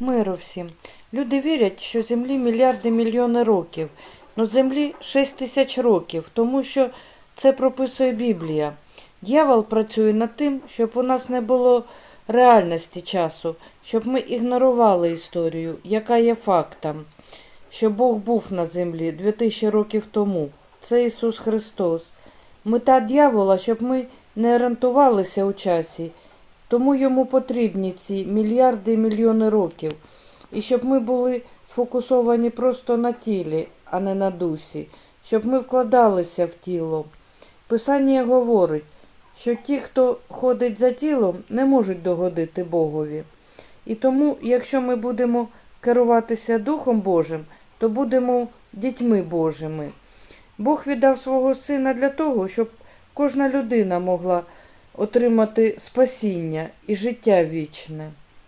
Миру всім. Люди вірять, що землі мільярди мільйони років, но землі 6 тисяч років, тому що це прописує Біблія. Д'явол працює над тим, щоб у нас не було реальності часу, щоб ми ігнорували історію, яка є фактом, що Бог був на землі 2000 років тому. Це Ісус Христос. Мета дьявола, щоб ми не орієнтувалися у часі, тому йому потрібні ці мільярди і мільйони років. І щоб ми були сфокусовані просто на тілі, а не на дусі, щоб ми вкладалися в тіло. Писання говорить, що ті, хто ходить за тілом, не можуть догодити Богові. І тому, якщо ми будемо керуватися Духом Божим, то будемо дітьми Божими. Бог віддав свого сина для того, щоб кожна людина могла отримати спасіння і життя вічне.